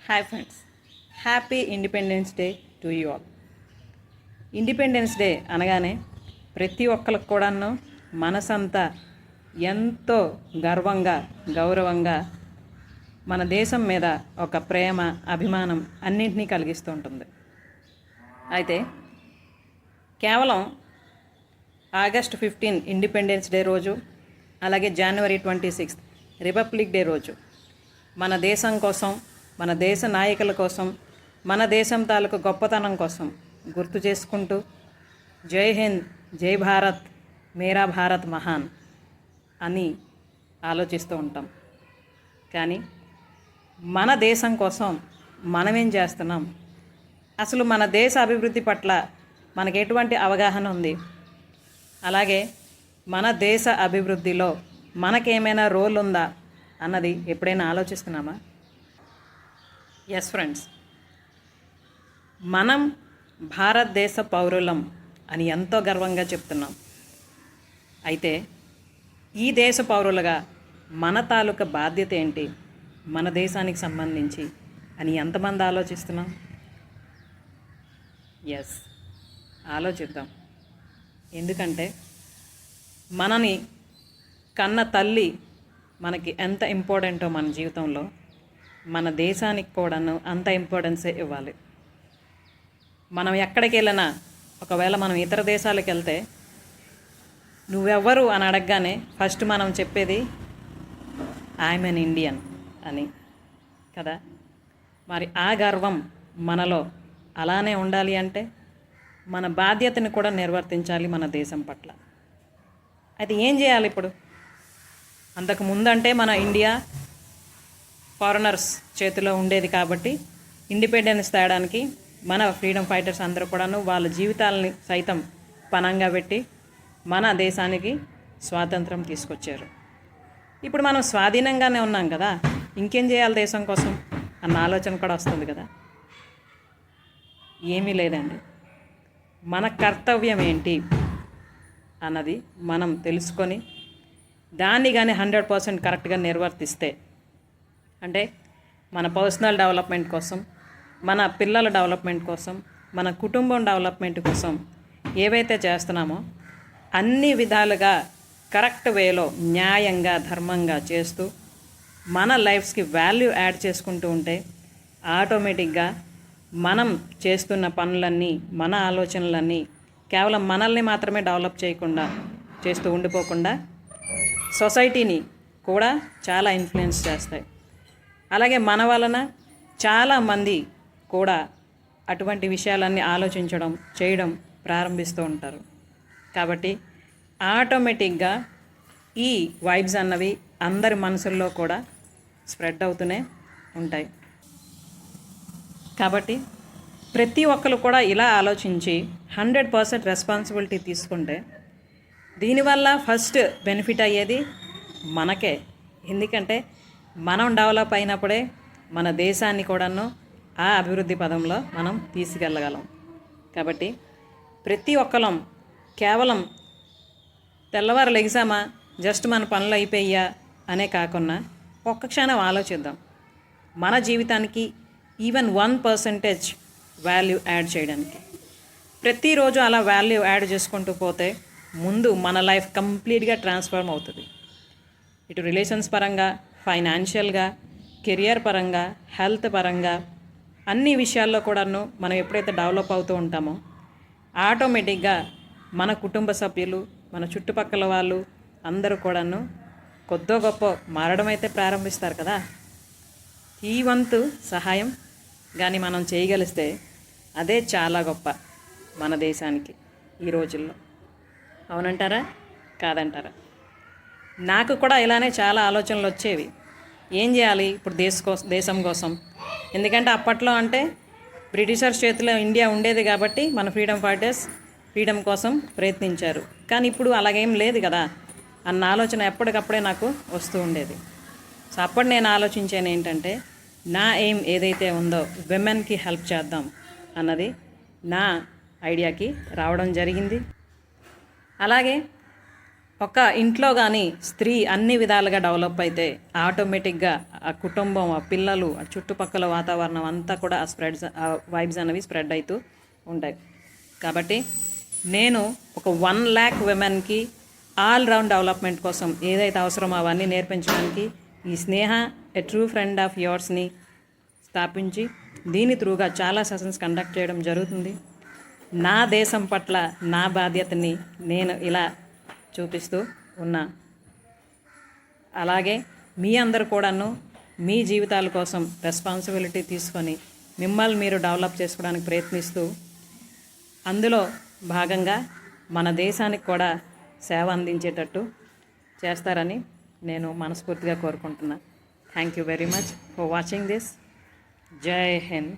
Hi friends happy independence day to you all independence day అనగానే ప్రతి ఒక్కరికి కూడాను మనసంతా ఎంతో గర్వంగా గౌరవంగా మన దేశం మీద ఒక ప్రేమ అభిమానం అన్నింటినీ కలిగిస్తూ ఉంటుంది. అయితే కేవలం ఆగస్ట్ ఫిఫ్టీన్ ఇండిపెండెన్స్ డే రోజు అలాగే January twenty sixth republic day రోజు మన దేశం కోసం మన దేశ నాయకుల కోసం మన దేశం తాలూకు గొప్పతనం కోసం గుర్తు చేసుకుంటూ జై హింద్ జై భారత్ మేరా భారత్ మహాన్ అని ఆలోచిస్తూ ఉంటాం. కానీ మన దేశం కోసం మనమేం చేస్తున్నాం? అసలు మన దేశ అభివృద్ధి పట్ల మనకు ఎటువంటి అవగాహన ఉంది? అలాగే మన దేశ అభివృద్ధిలో మనకేమైనా రోల్ ఉందా అన్నది ఎప్పుడైనా ఆలోచిస్తున్నామా? ఎస్ ఫ్రెండ్స్ మనం భారతదేశ పౌరులం అని ఎంతో గర్వంగా చెప్తున్నాం. అయితే ఈ దేశ పౌరులుగా మన తాలూకా బాధ్యత ఏంటి? మన దేశానికి సంబంధించి అని ఎంతమంది ఆలోచిస్తున్నాం? ఎస్ ఆలోచిద్దాం. ఎందుకంటే మనని కన్న తల్లి మనకి ఎంత ఇంపార్టెంటో మన జీవితంలో మన దేశానికి కూడాను అంత ఇంపార్టెన్సే ఇవ్వాలి. మనం ఎక్కడికి వెళ్ళినా ఒకవేళ మనం ఇతర దేశాలకు వెళ్తే నువ్వెవ్వరు అని అడగగానే ఫస్ట్ మనం చెప్పేది ఐఎమ్ ఎన్ ఇండియన్ అని. కదా? మరి ఆ గర్వం మనలో అలానే ఉండాలి అంటే మన బాధ్యతని కూడా నిర్వర్తించాలి మన దేశం పట్ల. అయితే ఏం చేయాలి ఇప్పుడు? అంతకు ముందంటే మన ఇండియా ఫారినర్స్ చేతిలో ఉండేది కాబట్టి ఇండిపెండెన్స్ తేడానికి మన ఫ్రీడమ్ ఫైటర్స్ అందరూ కూడాను వాళ్ళ జీవితాలని సైతం పనంగా పెట్టి మన దేశానికి స్వాతంత్రం తీసుకొచ్చారు. ఇప్పుడు మనం స్వాధీనంగానే ఉన్నాం కదా ఇంకేం చేయాలి దేశం కోసం అన్న ఆలోచన కూడా వస్తుంది కదా. ఏమీ లేదండి. మన కర్తవ్యం ఏంటి అన్నది మనం తెలుసుకొని దాన్ని కానీ హండ్రెడ్ పర్సెంట్ కరెక్ట్గా నిర్వర్తిస్తే అంటే మన పర్సనల్ డెవలప్మెంట్ కోసం మన పిల్లల డెవలప్మెంట్ కోసం మన కుటుంబం డెవలప్మెంట్ కోసం ఏవైతే చేస్తున్నామో అన్ని విధాలుగా కరెక్ట్ వేలో న్యాయంగా ధర్మంగా చేస్తూ మన లైఫ్స్కి వాల్యూ యాడ్ చేసుకుంటూ ఉంటే ఆటోమేటిక్గా మనం చేస్తున్న పనులన్నీ మన ఆలోచనలన్నీ కేవలం మనల్ని మాత్రమే డెవలప్ చేయకుండా చేస్తూ ఉండిపోకుండా సొసైటీని కూడా చాలా ఇన్ఫ్లుయెన్స్ చేస్తాయి. అలాగే మన వలన చాలామంది కూడా అటువంటి విషయాలన్నీ ఆలోచించడం చేయడం ప్రారంభిస్తూ ఉంటారు. కాబట్టి ఆటోమేటిక్గా ఈ వైబ్స్ అన్నవి అందరి మనసుల్లో కూడా స్ప్రెడ్ అవుతూనే ఉంటాయి. కాబట్టి ప్రతి ఒక్కరు కూడా ఇలా ఆలోచించి హండ్రెడ్ పర్సెంట్ రెస్పాన్సిబిలిటీ తీసుకుంటే దీనివల్ల ఫస్ట్ బెనిఫిట్ అయ్యేది మనకే. ఎందుకంటే మనం డెవలప్ అయినప్పుడే మన దేశాన్ని కూడాను ఆ అభివృద్ధి పదంలో మనం తీసుకెళ్ళగలం. కాబట్టి ప్రతి ఒక్కరం కేవలం తెల్లవారు లెగిసామా జస్ట్ మన పనులు అయిపోయా అనే కాకుండా ఒక్క క్షణం ఆలోచిద్దాం. మన జీవితానికి even one percentage value add చేయడానికి. ప్రతిరోజు అలా వాల్యూ యాడ్ చేసుకుంటూ పోతే ముందు మన లైఫ్ కంప్లీట్గా ట్రాన్స్ఫార్మ్ అవుతుంది. ఇటు రిలేషన్స్ పరంగా ఫైనాన్షియల్గా కెరియర్ పరంగా హెల్త్ పరంగా అన్ని విషయాల్లో కూడాను మనం ఎప్పుడైతే డెవలప్ అవుతూ ఉంటామో ఆటోమేటిక్గా మన కుటుంబ సభ్యులు మన చుట్టుపక్కల వాళ్ళు అందరూ కూడాను కొద్దో గొప్ప మారడం అయితే ప్రారంభిస్తారు కదా. ఈ వంతు సహాయం కానీ మనం చేయగలిస్తే అదే చాలా గొప్ప మన దేశానికి ఈ రోజుల్లో. అవునంటారా? కాదంటారా? నాకు కూడా ఇలానే చాలా ఆలోచనలు వచ్చేవి. ఏం చేయాలి ఇప్పుడు దేశ కోసం దేశం కోసం? ఎందుకంటే అప్పట్లో అంటే బ్రిటిషర్స్ చేతిలో ఇండియా ఉండేది కాబట్టి మన ఫ్రీడమ్ ఫైటర్స్ ఫ్రీడమ్ కోసం ప్రయత్నించారు. కానీ ఇప్పుడు అలాగేం లేదు కదా అన్న ఆలోచన ఎప్పటికప్పుడే నాకు వస్తూ ఉండేది. సో అప్పుడు నేను ఆలోచించాను ఏంటంటే నా ఎయిమ్ ఏదైతే ఉందో విమెన్కి హెల్ప్ చేద్దాం అన్నది నా ఐడియాకి రావడం జరిగింది. అలాగే ఒక ఇంట్లో కానీ స్త్రీ అన్ని విధాలుగా డెవలప్ అయితే ఆటోమేటిక్గా ఆ కుటుంబం ఆ పిల్లలు ఆ చుట్టుపక్కల వాతావరణం అంతా కూడా ఆ స్ప్రెడ్స్ ఆ వైబ్స్ అనేవి స్ప్రెడ్ అవుతూ ఉంటాయి. కాబట్టి నేను ఒక వన్ ల్యాక్ విమెన్కి ఆల్ రౌండ్ డెవలప్మెంట్ కోసం ఏదైతే అవసరమో అవన్నీ నేర్పించడానికి ఈ Sneha a true friend of యువర్స్ని స్థాపించి దీని త్రూగా చాలా సెషన్స్ కండక్ట్ చేయడం జరుగుతుంది. నా దేశం పట్ల నా బాధ్యతని నేను ఇలా చూపిస్తూ ఉన్నా. అలాగే మీ అందరు కూడాను మీ జీవితాల కోసం రెస్పాన్సిబిలిటీ తీసుకొని మిమ్మల్ని మీరు డెవలప్ చేసుకోవడానికి ప్రయత్నిస్తూ అందులో భాగంగా మన దేశానికి కూడా సేవ అందించేటట్టు చేస్తారని నేను మనస్ఫూర్తిగా కోరుకుంటున్నా. Thank you very much for watching this జై హింద్